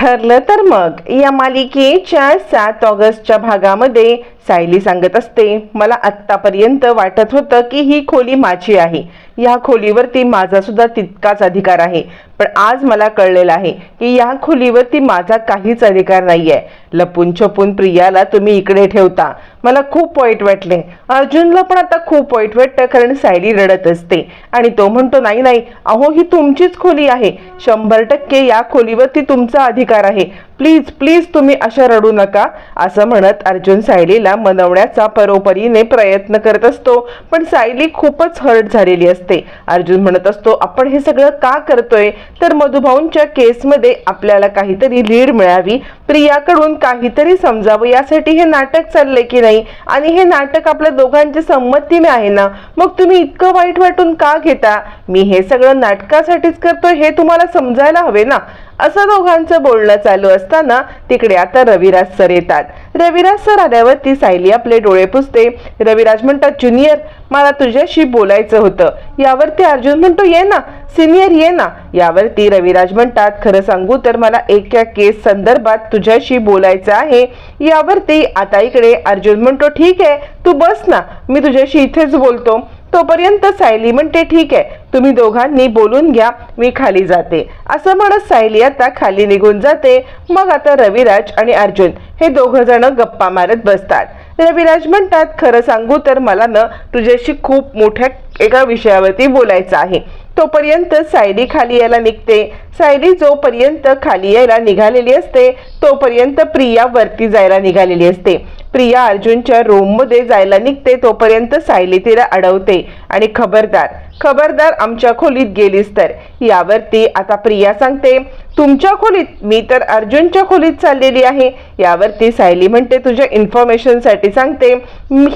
ठरलं तर मग. या मालिकेच्या सात ऑगस्टच्या भागामध्ये सायली सांगत असते मला आत्तापर्यंत वाटत होतं की ही खोली माझी आहे. या खोलीवरती माझा सुद्धा तितकाच अधिकार आहे. पण आज मला कळलेलं आहे की या खोलीवरती माझा काहीच अधिकार नाही आहे लपून छपून प्रियाला तुम्ही इकडे ठेवता. मला खूप वाईट वाटले. अर्जुनला पण आता खूप वाईट वाटतं कारण सायली रडत असते. आणि तो म्हणतो नाही नाही अहो ही तुमचीच खोली आहे. शंभर टक्के या खोलीवरती तुमचा अधिकार आहे. प्लीज प्लीज तुम्ही अशा रडू नका असं म्हणत अर्जुन सायलीला मनवण्याचा परोपरीने प्रयत्न करत असतो. पण सायली खूपच हर्ट झालेली असते. अर्जुन म्हणत असतो आपण हे सगळं का करतोय? तर मधुभाऊंच्या केसमध्ये आपल्याला काहीतरी लीड मिळावी प्रियाकडून काहीतरी समजावं. यासाठी हे नाटक चाललंय की नाही? आणि हे नाटक आपल्या दोघांच्या संमतीने आहे ना? मग तुम्ही इतकं वाईट वाटून का घेता? मी हे सगळं नाटकासाठीच करतोय हे तुम्हाला समजायला हवे ना? असं दोघांचं बोलणं चालू असताना तिकडे आता रविराज सर येतात. रविराज सर आल्यावरती सायली आपले डोळे पुसते. रविराज म्हणतात ज्युनियर मला तुझ्याशी बोलायचं होतं. यावरती अर्जुन म्हणतो ये ना सिनियर ये ना. यावरती रविराज म्हणतात खरं सांगू तर मला एका केस संदर्भात तुझ्याशी बोलायचं आहे. यावरती आता इकडे अर्जुन म्हणतो ठीक आहे तू बस ना मी तुझ्याशी इथेच बोलतो. तोपर्यंत सायली म्हणते ठीक आहे तुम्ही दोघांनी बोलून घ्या मी खाली जाते. असं म्हणत सायली आता खाली निघून जाते. मग आता रविराज आणि अर्जुन हे दोघं जण गप्पा मारत बसतात. रविराज म्हणतात खरं सांगू तर मला ना तुझ्याशी खूप मोठ्या एका विषयावरती बोलायचं आहे. तोपर्यंत सायली खाली यायला निघते. सायली जोपर्यंत खाली यायला निघालेली असते तोपर्यंत प्रिया वरती जायला निघालेली असते. प्रिया अर्जुनच्या रूममध्ये जायला निघते तोपर्यंत सायली तिला अडवते. आणि खबरदार खबरदार आमच्या खोलीत गेलीस तर. यावरती आता प्रिया सांगते तुमच्या खोलीत मी तर अर्जुनच्या खोलीत चाललेली आहे. यावरती सायली म्हणते तुझ्या इन्फॉर्मेशनसाठी सांगते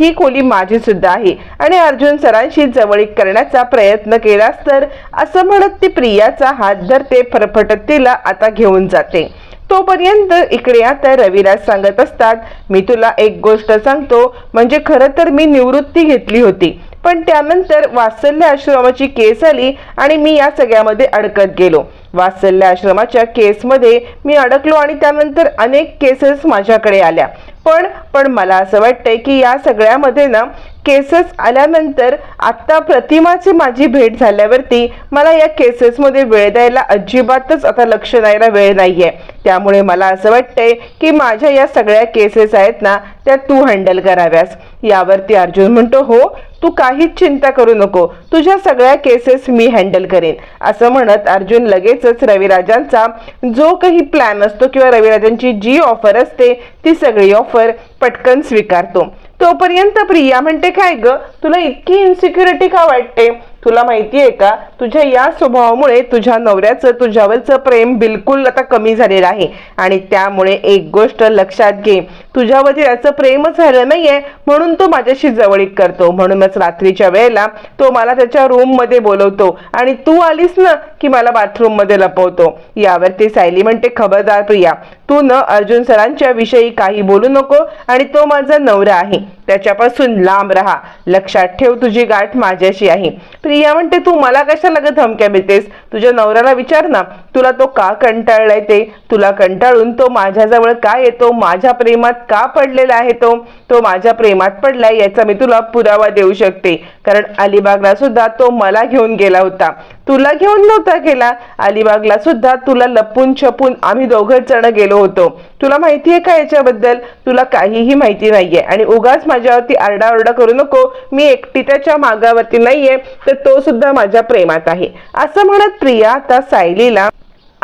ही खोली माझी सुद्धा आहे. आणि अर्जुन सरांशी जवळीक करण्याचा प्रयत्न केलास तर? असं म्हणत ती प्रियाचा हात धरते. फरफटत तिला आता घेऊन जाते. तोपर्यंत इकडे आता रविराज सांगत असतात मी तुला एक गोष्ट सांगतो म्हणजे खरं तर मी निवृत्ती घेतली होती पण त्यानंतर वात्सल्य आश्रमाची केस आली आणि मी या सगळ्यामध्ये अडकत गेलो. वात्सल्य आश्रमाच्या केसमध्ये मी अडकलो आणि त्यानंतर अनेक केसेस माझ्याकडे आल्या. पण पण मला असं वाटतंय की या सगळ्यामध्ये ना केसेस आल्यानंतर आत्ता प्रतिमाची माझी भेट झाल्यावरती मला या केसेसमध्ये वेळ द्यायला अजिबातच आता लक्ष द्यायला वेळ नाही आहे त्यामुळे मला असं वाटतंय की माझ्या या सगळ्या केसेस आहेत ना त्या तू हँडल कराव्यास. यावरती अर्जुन म्हणतो हो तू काहीच चिंता करू नको. तुझ्या सगळ्या केसेस मी हँडल करेन. असं म्हणत अर्जुन लगेचच रविराजांचा जो काही प्लॅन असतो किंवा रविराजांची जी ऑफर असते ती सगळी ऑफर पटकन स्वीकारतो. तोपर्यंत प्रिया म्हणते काय ग? तुला इतकी इन्सिक्युरिटी का वाटते? तुला माहिती आहे का? तुझ्या या स्वभावामुळे तुझ्या नवऱ्याचं तुझ्यावरचं प्रेम बिलकुल आता कमी झालेलं आहे. आणि त्यामुळे एक गोष्ट लक्षात घे. तुझ्यावरती त्याचं प्रेमच झालं नाहीये म्हणून तो माझ्याशी जवळीक करतो. म्हणूनच रात्रीच्या वेळेला तो मला त्याच्या रूममध्ये बोलवतो. आणि तू आलीस ना की मला बाथरूममध्ये लपवतो. यावरती सायली म्हणते खबरदार प्रिया तू न अर्जुन सरांच्या विषयी काही बोलू नको आणि तो माझा नवरा आहे. त्याच्यापासून लांब राहा. लक्षात ठेव तुझी गाठ माझ्याशी आहे. प्रिया म्हणते तू मला कशाला ग धमक्या मिळतेस तुझ्या नवऱ्याला विचार ना. तुला तो का कंटाळलाय ते? तुला कंटाळून तो माझ्याजवळ का येतो? माझ्या प्रेमात का पडलेला आहे तो? तो माझ्या प्रेमात पडलाय याचा मी तुला पुरावा देऊ शकते. कारण अलिबागला सुद्धा तो मला घेऊन गेला होता. तुला घेऊन नव्हता गेला. अलिबागला सुद्धा तुला लपून छपून आम्ही दोघं जण गेलो होतो. तुला माहिती आहे का याच्याबद्दल? तुला काहीही माहिती नाहीये. आणि उगाच माझ्यावरती आरडाओरडा करू नको. मी एकटी त्याच्या मागावरती नाहीये. तर तो सुद्धा माझ्या प्रेमात आहे. असं म्हणत प्रिया आता सायलीला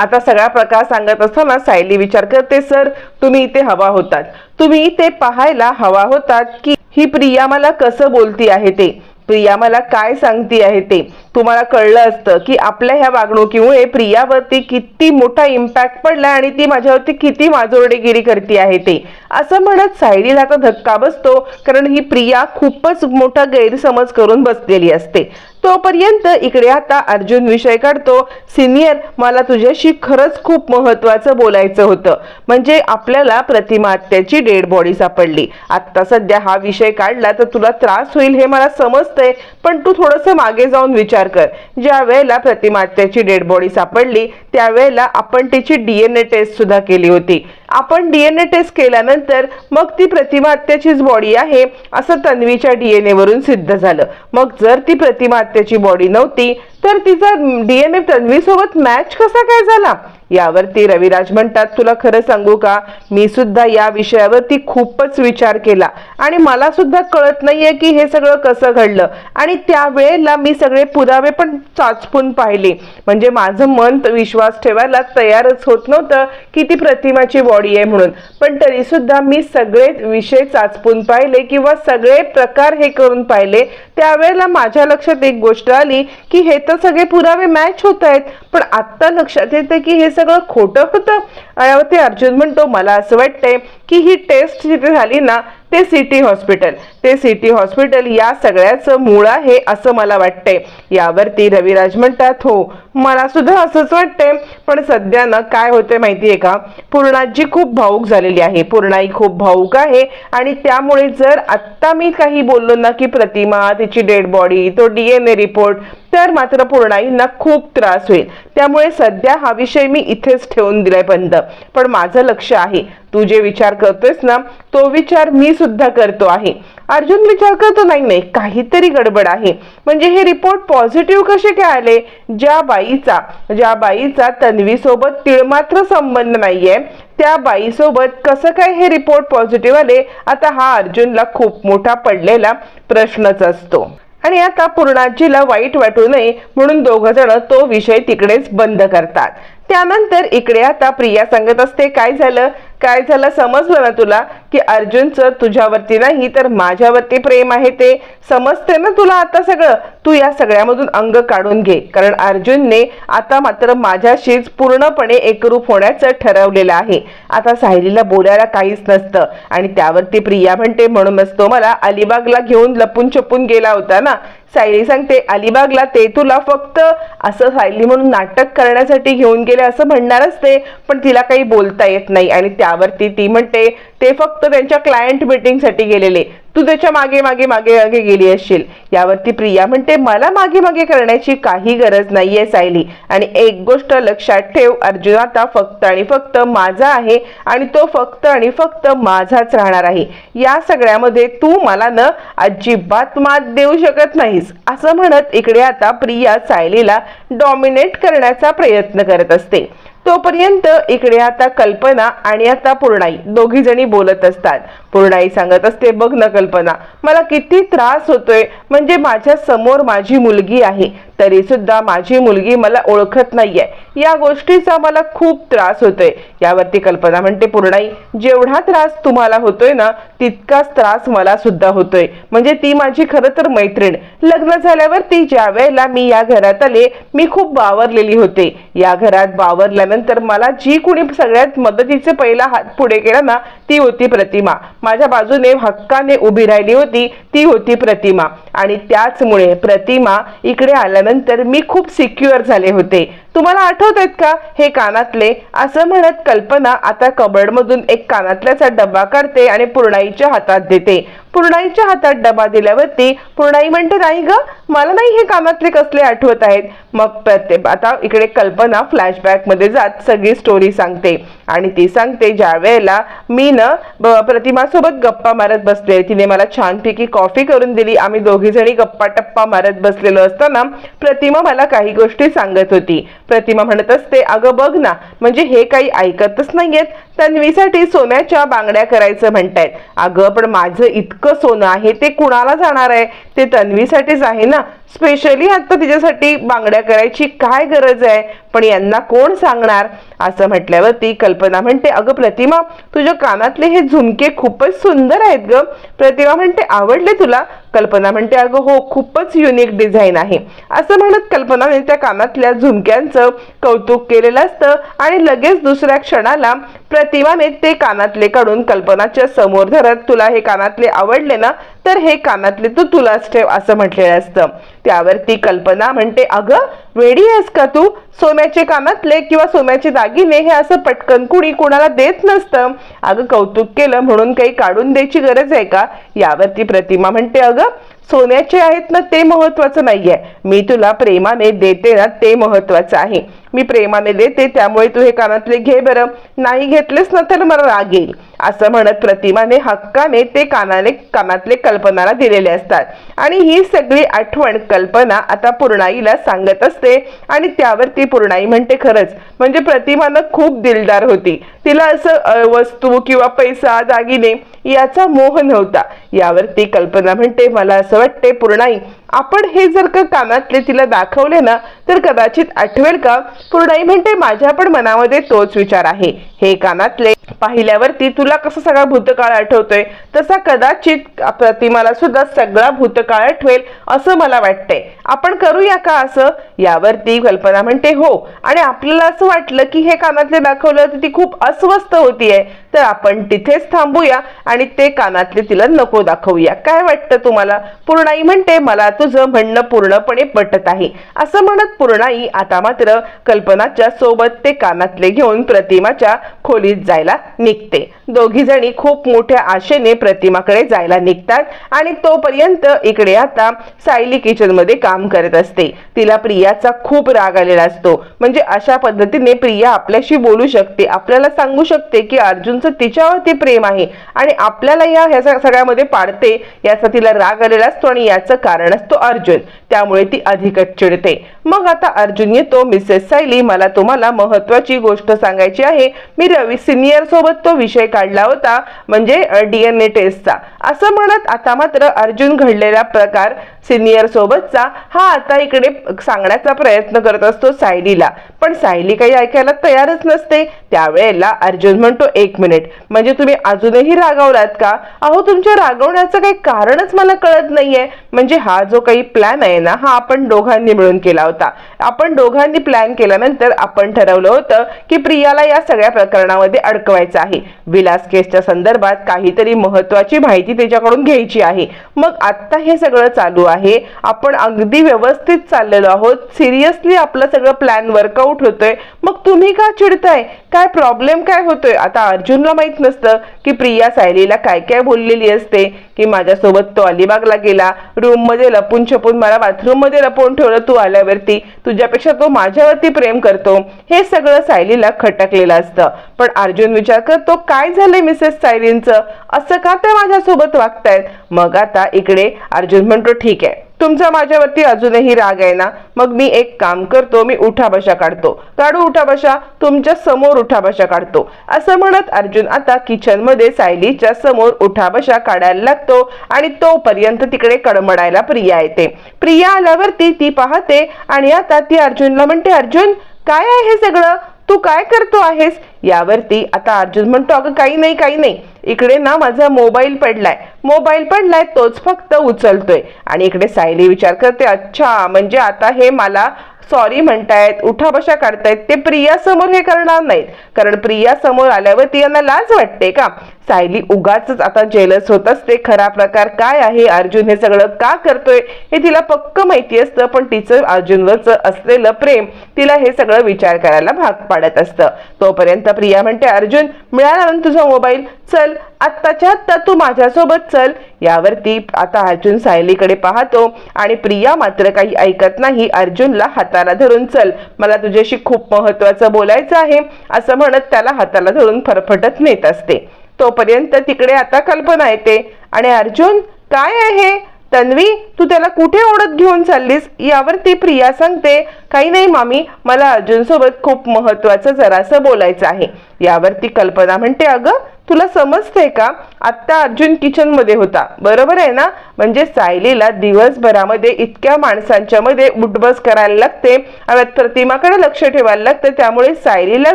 आता सगळा प्रकार सांगत असताना सायली विचार करते सर तुम्ही इथे हवा होतात. तुम्ही इथे पाहायला हवा होतात की ही प्रिया मला कसं बोलती आहे ते? प्रिया मला काय सांगती आहे ते? तुम्हाला कळलं असतं की आपल्या ह्या वागणुकीमुळे प्रियावरती किती मोठा इम्पॅक्ट पडला आणि ती माझ्यावरती किती माजोरडेगिरी करते आहे ते. असं म्हणत सायलीला आता धक्का बसतो कारण ही प्रिया खूपच मोठा गैरसमज करून बसलेली असते. तोपर्यंत इकडे आता अर्जुन विषय काढतो सिनियर मला तुझ्याशी खरंच खूप महत्वाचं बोलायचं होतं. म्हणजे आपल्याला प्रतिमा आत्याची डेड बॉडी सापडली. आत्ता सध्या हा विषय काढला तर तुला त्रास होईल हे मला समजतंय पण तू थोडंसं मागे जाऊन विचार विचार कर. ज्या वेळेला प्रतिमात्याची डेड बॉडी सापडली त्यावेळेला आपण तिची डीएनए टेस्ट सुद्धा केली होती. आपण डीएनए टेस्ट केल्यानंतर मग ती प्रतिमा हत्याचीच बॉडी आहे असं तन्वीच्या डीएनए वरून सिद्ध झालं. मग जर ती प्रतिमा हत्याची बॉडी नव्हती तर तिचा डीएनए तन्वी सोबत मॅच कसा काय झाला? यावरती रविराज म्हणतात तुला खरं सांगू का? मी सुद्धा या विषयावरती खूपच विचार केला आणि मला सुद्धा कळत नाहीये की हे सगळं कसं घडलं. आणि त्यावेळेला मी सगळे पुरावे पण चाचपून पाहिले. म्हणजे माझं मन विश्वास ठेवायला तयारच होत नव्हतं की ती प्रतिमाची बॉडी आहे म्हणून. पण तरी सुद्धा मी सगळे विषय चाचपून पाहिले किंवा सगळे प्रकार हे करून पाहिले त्यावेळेला माझ्या लक्षात एक गोष्ट आली की हे तर सगळे पुरावे मॅच होत आहेत पण आत्ता लक्षात येते की हे सगळं खोटं होतं ते अर्जुन म्हणतो मला असं वाटतंय की ही टेस्ट जिथे झाली ना ते सिटी हॉस्पिटल. ते सिटी हॉस्पिटल या सगळ्याचं मूळ आहे असं मला वाटतंय. यावरती रविराज म्हणतात हो मला सुद्धा असंच वाटतंय. पण सध्या ना काय होतंय माहितीये का? पूर्णाजी खूप भाऊक झालेली आहे. पूर्णाई खूप भाऊक आहे. आणि त्यामुळे जर आत्ता मी काही बोललो ना की प्रतिमा तिची डेड बॉडी तो डीएनए रिपोर्ट तर मात्र पूर्णाईंना खूप त्रास होईल. त्यामुळे सध्या हा विषय मी इथेच ठेवून दिलाय बंद. पण माझं लक्ष आहे. तू जे विचार करतोयस ना तो विचार मी सुद्धा करतो आहे. अर्जुन विचार करतो नाही नाही काहीतरी गडबड आहे. म्हणजे हे रिपोर्ट पॉझिटिव्ह कसे काय आले ज्या बाईचा ज्या बाईचा तन्वी सोबत तिळमात्र संबंध नाहीये त्या बाईसोबत कसं काय हे रिपोर्ट पॉझिटिव्ह आले? आता हा अर्जुनला खूप मोठा पडलेला प्रश्नच असतो. आणि आता पूर्णाजीला वाईट वाटू नये म्हणून दोघ जण तो विषय तिकडेच बंद करतात. त्यानंतर इकडे आता प्रिया सांगत असते काय झालं? काय झालं समजलं ना तुला की अर्जुनचं तुझ्यावरती नाही तर माझ्यावरती प्रेम आहे ते? समजते ना तुला आता सगळं? तू या सगळ्यामधून अंग काढून घे. कारण अर्जुनने आता मात्र माझ्याशीच पूर्णपणे एकरूप होण्याचं ठरवलेलं आहे. आता सायलीला बोलायला काहीच नसतं. आणि त्यावरती प्रिया म्हणते म्हणूनच तो मला अलिबागला घेऊन लपून छपून गेला होता ना? सायली सांगते अलिबागला ते तुला फक्त असं सायली म्हणून नाटक करण्यासाठी घेऊन गेले असं म्हणणारच ते पण तिला काही बोलता येत नाही. आणि त्यावरती ती म्हणते ते फक्त त्यांच्या क्लायंट मीटिंगसाठी गेलेले. तू त्याच्यामागे मागे मागे मागे गेली असशील. यावरती प्रिया म्हणते मला मागे मागे करण्याची काही गरज नाहीये सायली. आणि एक गोष्ट लक्षात ठेव अर्जुन आता फक्त आणि फक्त माझा आहे आणि तो फक्त आणि फक्त माझाच राहणार आहे. या सगळ्यामध्ये तू मला न अजिबात मात देऊ शकत नाहीस. असं म्हणत इकडे आता प्रिया सायलीला डॉमिनेट करण्याचा प्रयत्न करत असते. तोपर्यंत इकडे आता कल्पना आणि आता पूर्णाई दोघी जणी बोलत असतात. पूर्णाई सांगत असते बघ ना कल्पना मला किती त्रास होतोय. म्हणजे माझ्यासमोर माझी मुलगी आहे तरी सुद्धा माझी मुलगी मला ओळखत नाहीये. या गोष्टीचा मला खूप त्रास होतोय. यावरती कल्पना म्हणते पूर्णाई जेवढा त्रास तुम्हाला होतोय ना तितकाच त्रास मला सुद्धा होतोय. म्हणजे ती माझी खरं तर मैत्रीण. लग्न झाल्यावर ती ज्या वेळेला मी या घरात आले मी खूप बावरलेली होते. या घरात बावरल्यानंतर मला जी कुणी सगळ्यात मदतीचे पहिला हात पुढे केला ना ती होती प्रतिमा. माझ्या बाजूने हक्काने उभी राहिली होती ती होती प्रतिमा. आणि त्याचमुळे प्रतिमा इकडे आल्यानंतर मी खूप सिक्युअर झाले होते. तुम्हाला आठवत आहेत का? हे कानातले असं म्हणत कल्पना आता कबडमधून एक कानातल्याचा डबा काढते आणि पूर्णाईच्या हातात देते. पूर्णाईच्या हातात डबा दिल्यावरती पूर्णाई म्हणते नाही ग मला नाही हे कानातले कसले आठवत आहेत. मग प्रत्येक आता इकडे कल्पना फ्लॅशबॅकमध्ये जात सगळी स्टोरी सांगते. आणि ती सांगते ज्या वेळेला मी न प्रतिमासोबत गप्पा मारत बसले तिने मला छानपैकी कॉफी करून दिली. आम्ही दोघी जणी गप्पा टप्पा मारत बसलेलो असताना प्रतिमा मला काही गोष्टी सांगत होती. प्रतिमा म्हणत असते अगं बघ ना म्हणजे हे काही ऐकतच नाहीयेत. तन्वीसाठी सोन्याच्या बांगड्या करायचं म्हणतायत. अगं पण माझं इतकं सोनं आहे ते कुणाला जाणार आहे? ते तन्वीसाठीच आहे ना. स्पेशली आता तिच्यासाठी बांगड्या करायची काय गरज आहे? पण यांना कोण सांगणार? असं म्हटल्यावर ती कल्पना म्हणते अगं प्रतिमा तुझ्या कानातले हे झुमके खूपच सुंदर आहेत ग. प्रतिमा म्हणते आवडले तुला? कल्पना म्हणते अगं हो खूपच युनिक डिझाईन आहे. असं म्हणत कल्पनाने त्या कानातल्या झुमक्यांचं कौतुक केलेलं असतं आणि लगेच दुसऱ्या क्षणाला प्रतिमाने ते कानातले काढून कल्पनाच्या समोर धरत तुला हे कानातले आवडले ना तर हे कानातले तू तुलाच ठेव असं म्हटलेलं असतं. त्यावर ती कल्पना म्हणते अगं वेडी आहेस का तू? सोन्याचे कानातले किंवा सोन्याचे दागिने हे असं पटकन कुणी कोणाला देत नसतं. अगं कौतुक केलं म्हणून काही काढून द्यायची गरज आहे का? यावरती प्रतिमा म्हणते अगं सोन्याचे आहेत ना ते महत्वाचं नाहीये. मी तुला प्रेमाने देते ना ते महत्वाचं आहे. मी प्रेमाने देते त्यामुळे तू हे कानातले घे बरं. नाही घेतलेस ना तर मला राग येईल. असं म्हणत प्रतिमाने हक्काने ते कानाने कानातले कल्पनाला दिलेले असतात. आणि ही सगळी आठवण कल्पना आता पूर्णाईला सांगत असते. आणि त्यावरती पूर्णाई म्हणते खरंच म्हणजे प्रतिमानं खूप दिलदार होती. तिला असं वस्तू किंवा पैसा दागिने याचा मोह नव्हता. यावर ती कल्पना म्हणते मला असं वाटते पूर्णाई आपण हे जर का कानातले तिला दाखवले ना तर कदाचित आठवेल का? पूर्णाई म्हणते माझ्या पण मनामध्ये तोच विचार आहे. हे कानातले पाहिल्यावरती तुला कसं सगळा भूतकाळ आठवतोय? तसा कदाचित प्रतिमाला सुद्धा सगळा भूतकाळ आठवेल असं मला वाटतंय. आपण करूया का असं? यावर ती कल्पना म्हणते हो. आणि आपल्याला असं वाटलं की हे कानातले दाखवलं तर ती खूप अस्वस्थ होतीये. तर आपण तिथेच थांबूया आणि ते कानातले तिला नको दाखवूया. काय वाटतं तुम्हाला? पूर्णाई म्हणते मला तुझं म्हणणं पूर्णपणे पटत आहे. असं म्हणत पूर्णाई आता मात्र कल्पनाच्या सोबत ते कानातले घेऊन प्रतिमाच्या खोलीत जायला निघते. दोघी जणी खूप मोठ्या आशेने प्रतिमाकडे जायला निघतात आणि तोपर्यंत इकडे आता सायली किचनमध्ये काम करत असते. तिला प्रियाचा खूप राग आलेला असतो. म्हणजे अशा पद्धतीने प्रिया आपल्याशी बोलू शकते. आपल्याला सांगू शकते की अर्जुनचं तिच्यावरती प्रेम आहे आणि आपल्याला या ह्या सगळ्यामध्ये पाडते याचा तिला राग आलेला असतो आणि याचं कारण असतो अर्जुन. त्यामुळे ती अधिकच चिडते. मग आता अर्जुन येतो. मिसेस सायली मला तुम्हाला महत्वाची गोष्ट सांगायची आहे. मी रवी सिनियर सोबत तो विषय काढला होता म्हणजे डीएनए टेस्टचा असं म्हणत आता मात्र अर्जुन घडलेला प्रकार सिनियर सोबतचा हा आता इकडे सांगण्याचा प्रयत्न करत असतो सायलीला. पण सायली काही ऐकायला तयारच नसते. त्यावेळेला अर्जुन म्हणतो एक मिनिट म्हणजे तुम्ही अजूनही रागावलात का? अहो तुमच्या रागवण्याचं काही कारणच मला कळत नाहीये. म्हणजे हा जो काही प्लॅन आहे ना हा आपण दोघांनी मिळून केला होता. आपण दोघांनी प्लॅन केल्यानंतर आपण ठरवलं होतं की प्रियाला या सगळ्या प्रकरणामध्ये अडकवायचं आहे. विलास केसच्या संदर्भात काहीतरी महत्वाची माहिती त्याच्याकडून घ्यायची आहे. मग आता हे सगळं चालू आहे. आपण अगदी व्यवस्थित चाललेलो आहोत. सिरियसली आपलं सगळं प्लॅन वर्कआउट होतोय. मग तुम्ही का चिडताय? काय प्रॉब्लेम काय होतोय? आता अर्जुनला माहीत नसतं की प्रिया सायलीला काय काय बोललेली असते. की माझ्यासोबत तो अलिबागला गेला. रूममध्ये लपून छपून मला बाथरूममध्ये लपवून ठेवलं तू आल्यावरती. तुझ्यापेक्षा तो माझ्यावरती प्रेम करतो. हे सगळं सायलीला खटकलेलं असतं. पण अर्जुन विचार करतो काय झालंय मिसेस सायलींचं? असं का त्या माझ्यासोबत वागतायत? मग आता इकडे अर्जुन म्हणतो ठीक आहे. तुमचा माझ्यावरती अजूनही राग आहे ना? मग मी एक काम करतो मी उठाबशा काढतो. काढू उठाबशा? तुमच्यासमोर उठाबशा काढतो. असं म्हणत अर्जुन आता किचनमध्ये सायलीच्या समोर उठाबशा काढायला लागतो आणि तोपर्यंत तिकडे कडमडायला प्रिया येते. प्रिया आल्यावरती ती पाहते आणि आता ती अर्जुनला म्हणते अर्जुन काय आहे हे सगळं? तू काय करतो आहेस? यावरती आता अर्जुन म्हणतो अगं काही नाही काही नाही. इकडे ना माझा मोबाईल पडलाय. मोबाईल पडलाय तोच फक्त उचलतोय. आणि इकडे सायली विचार करते अच्छा म्हणजे आता हे मला सॉरी म्हणतायत उठाबशा काढतायत ते प्रिया समोर हे करणार नाहीत. कारण प्रिया समोर आल्यावर ती यांना लाज वाटते का? सायली उगाच आता जेलस होत असते खरा प्रकार काय आहे? अर्जुन हे सगळं का करतोय? हे तिला पक्क माहिती असतं पण तिचं अर्जुनवरच असलेलं प्रेम तिला हे सगळं विचार करायला भाग पाडत असतं. तोपर्यंत प्रिया म्हणते अर्जुन मिळाला ना तुझा मोबाईल चल आत्ताच्या आत्ता तू माझ्यासोबत चल. यावरती आता अर्जुन सायलीकडे पाहतो आणि प्रिया मात्र काही ऐकत नाही. अर्जुनला हाताला धरून चल मला तुझ्याशी खूप महत्वाचं बोलायचं आहे. असं म्हणत त्याला हाताला धरून फरफटत नेत असते. तोपर्यंत तिकडे आता कल्पना येते. आणि अर्जुन काय आहे? तन्वी तू त्याला कुठे ओढत घेऊन चाललीस? यावरती प्रिया सांगते काही नाही मामी. मला अर्जुन सोबत खूप महत्वाचं जरासं बोलायचं आहे. यावरती कल्पना म्हणते अगं तुला समजते का? आत्ता अर्जुन किचनमध्ये होता. बरोबर आहे ना? म्हणजे सायलीला दिवसभरामध्ये इतक्या माणसांच्या मध्ये उठबस करायला लागते. आणि प्रतिमाकडे लक्ष ठेवायला लागतं. त्यामुळे सायलीला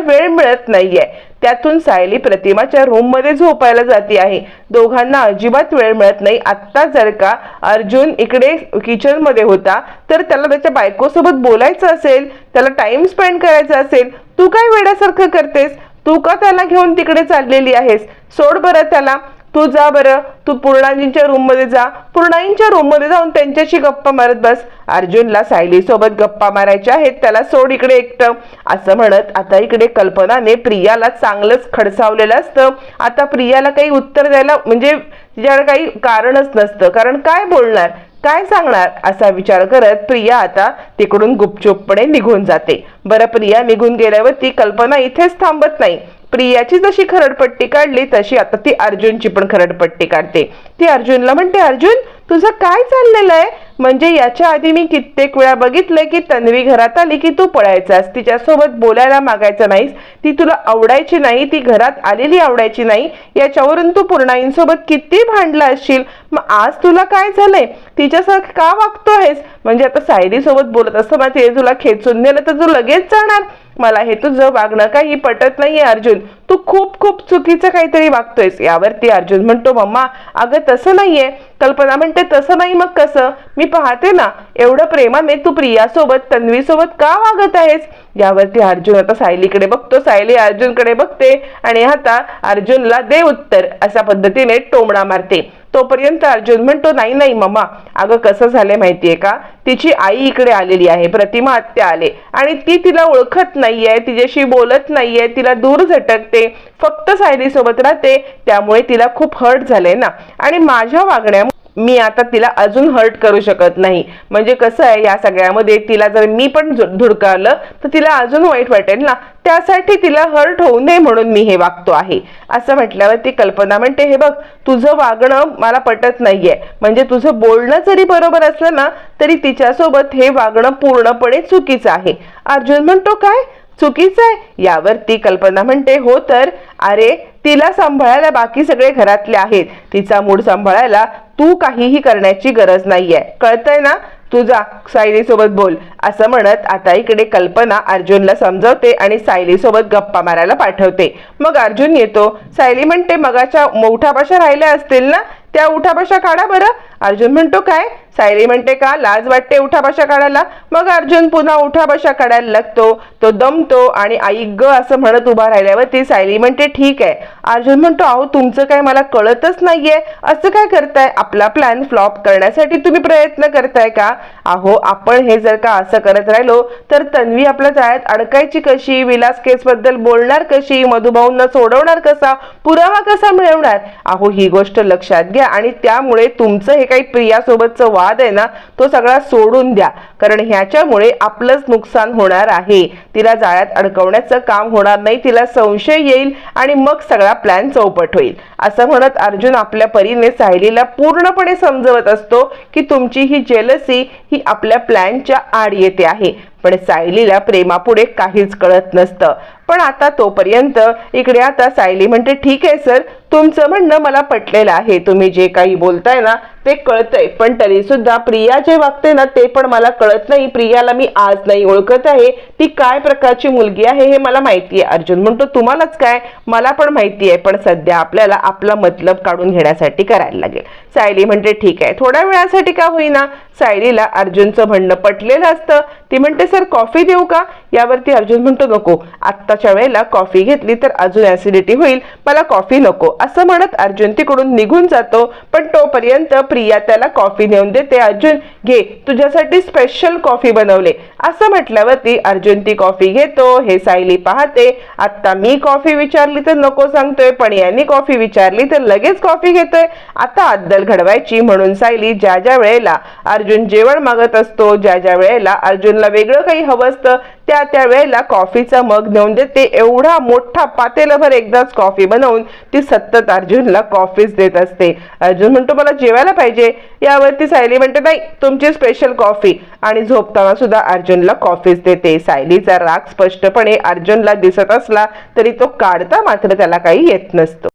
वेळ मिळत नाहीये. त्यातून सायली प्रतिमाच्या रूममध्ये झोपायला जाते आहे. दोघांना अजिबात वेळ मिळत नाही. आत्ता जर का अर्जुन इकडे किचनमध्ये होता तर त्याला त्याच्या बायकोसोबत बोलायचं असेल त्याला टाइम स्पेंड करायचा असेल तू काय वेड्यासारखं करतेस? तू का त्याला घेऊन तिकडे चाललेली आहेस? सोड बरं त्याला. तू जा बरं. तू पूर्णाजींच्या रूममध्ये जा. पूर्णाईंच्या रूममध्ये जाऊन त्यांच्याशी गप्पा मारत बस. अर्जुनला सायलीसोबत गप्पा मारायच्या आहेत. त्याला सोड इकडे एकटं. असं म्हणत आता इकडे कल्पनाने प्रियाला चांगलंच खडसावलेलं असतं. आता प्रियाला काही उत्तर द्यायला म्हणजे तिच्याकडे काही कारणच नसतं. कारण काय बोलणार? काय सांगणार असा विचार करत प्रिया आता तिकडून गुपचूपपणे निघून जाते. बरं प्रिया निघून गेल्यावर ती कल्पना इथेच थांबत नाही. प्रियाची जशी खरडपट्टी काढली तशी आता ती अर्जुनची पण खरडपट्टी काढते. ती अर्जुनला म्हणते अर्जुन तुझं काय चाललेलं आहे? म्हणजे याच्या आधी मी कित्येक वेळा बघितलंय की तन्वी घरात आली की तू पळायचास तिच्यासोबत बोलायला मागायचं नाहीस. ती तुला आवडायची नाही. ती घरात आलेली आवडायची नाही. याच्यावरून तू पूर्णाईंसोबत किती भांडला असशील? मग आज तुला काय झालंय? तिच्यासारखं का वागतो आहेस म्हणजे आता सायरीसोबत बोलत असताना ते तुला खेचून नेलं तर तू लगेच जाणार. मला हे तुझं वागणं काही पटत नाहीये अर्जुन. तू खूप खूप चुकीचं काहीतरी वागतोयस. यावरती अर्जुन म्हणतो मम्मा अगं तसं नाहीये. कल्पना म्हणते तसं नाही मग कसं? मी पाहते ना एवढं प्रेमाने तू प्रियासोबत तन्वीसोबत का वागत आहेस? यावरती अर्जुन आता सायलीकडे बघतो. सायली अर्जुनकडे बघते आणि आता अर्जुनला दे उत्तर अशा पद्धतीने टोमणा मारते. तोपर्यंत अर्जुन म्हणतो नाही नाही मम्मा अगं कसं झालंय माहितीये का? तिची आई इकडे आलेली आहे प्रतिमा आत्या आले. आणि ती तिला ओळखत नाहीये तिच्याशी बोलत नाहीये तिला दूर झटकते फक्त सायली सोबत राहते. त्यामुळे तिला खूप हर्ट झालंय ना. आणि माझ्या वागण्यामुळे मी आता तिला अजून हर्ट करू शकत नाही. म्हणजे कसं आहे या सगळ्यामध्ये तिला जर मी पण धुडकावलं तर तिला अजून वाईट वाटेल ना? त्यासाठी तिला हर्ट होऊ नये म्हणून मी हे वागतो आहे. असं म्हटल्यावर ती कल्पना म्हणते हे बघ तुझं वागणं मला पटत नाहीये. म्हणजे तुझं बोलणं जरी बरोबर असलं ना तरी तिच्यासोबत हे वागणं पूर्णपणे चुकीचं आहे. अर्जुन म्हणतो काय? चुकीचं आहे. यावर ती कल्पना म्हणते हो तर अरे तिला सांभाळायला बाकी सगळे घरातले आहेत. तिचा मूड सांभाळायला तू काहीही करण्याची गरज नाहीये. कळतंय ना? तू जा सायली सोबत बोल. असं म्हणत आता इकडे कल्पना अर्जुनला समजवते आणि सायली सोबत गप्पा मारायला पाठवते. मग अर्जुन येतो. सायली म्हणते मगाच्या उठाभाषा राहिल्या असतील ना? त्या उठापाशा काढा बरं. अर्जुन म्हणतो काय? सायली म्हणते का लाज वाटते उठाभाषा काढायला. मग अर्जुन पुन्हा उठापाशा काढायला लागतो. तो दमतो आणि आई ग असं म्हणत उभा राहिल्यावर ती सायली म्हणते ठीक आहे. अर्जुन म्हणतो अहो तुमचं काय मला कळतच नाहीये. असं काय करताय? आपला प्लॅन फ्लॉप करण्यासाठी तुम्ही प्रयत्न करताय का? अहो आपण हे जर का असं करत राहिलो तर तन्वी आपल्या जाळ्यात अडकायची कशी? विलास केस बद्दल बोलणार कशी? मधुभाऊंना सोडवणार कसा? पुरावा कसा मिळवणार? अहो ही गोष्ट लक्षात घ्या आणि त्यामुळे तुमचं हे काही प्रियासोबतचं वाद आहे ना तो सगळा सोडून द्या. कारण ह्याच्यामुळे आपलंच नुकसान होणार आहे. तिला जाळ्यात अडकवण्याचं काम होणार नाही तिला संशय येईल आणि मग सगळा प्लॅन चौपट होईल. असं म्हणत अर्जुन आपल्या परीने सायलीला पूर्णपणे समजवत असतो की तुमची ही जेलसी ही आपल्या प्लॅनच्या आड येते आहे. पण सायलीला प्रेमापुढे काहीच कळत नसतं. पण आता तोपर्यंत इकडे आता सायली म्हणते ठीक आहे सर. तुमचं म्हणणं मला पटलेलं आहे. तुम्ही जे काही बोलताय ना ते कळतंय. पण तरी सुद्धा प्रिया जे वागते ना ते पण मला कळत नाही. प्रियाला मी आज नाही ओळखत आहे. ती काय प्रकारची मुलगी आहे हे मला माहिती आहे अर्जुन म्हणतो तुम्हालाच काय? मला पण माहिती आहे पण सध्या आपल्याला आपला मतलब काढून घेण्यासाठी करायला लागेल. सायली म्हणते ठीक आहे. थोड्या वेळासाठी का होईना? सायलीला अर्जुनचं म्हणणं पटलेलं असतं. ती म्हणते सर कॉफी देऊ का? यावरती अर्जुन म्हणतो नको. आत्ताच्या वेळेला कॉफी घेतली तर अजून ऍसिडिटी होईल. मला कॉफी नको. असं म्हणत अर्जुन तिकडून निघून जातो. पण तोपर्यंत प्रिया त्याला कॉफी नेऊन देते. अर्जुन घे. तुझ्यासाठी स्पेशल कॉफी बनवले. असं म्हटल्यावरती अर्जुन ती कॉफी घेतो. हे सायली पाहते. आत्ता मी कॉफी विचारली तर नको सांगतोय. पण यांनी कॉफी विचारली तर लगेच कॉफी घेतोय. आता अद्दल घडवायची म्हणून सायली ज्या ज्या वेळेला अर्जुन जेवण मागत असतो ज्या ज्या वेळेला अर्जुनला वेगळं काही हवं असतं त्या त्या वेळेला कॉफीचा मग नेऊन देते एवढा मोठा पातेलभर एकदाच कॉफी बनवून ती सतत अर्जुनला कॉफीच देत असते. अर्जुन म्हणतो मला जेवायला पाहिजे. यावरती सायली म्हणते नाही तुमची स्पेशल कॉफी आणि झोपताना सुद्धा अर्जुनला कॉफीच देते. सायलीचा राग स्पष्टपणे अर्जुनला दिसत असला तरी तो काढता मात्र त्याला काही येत नसतो.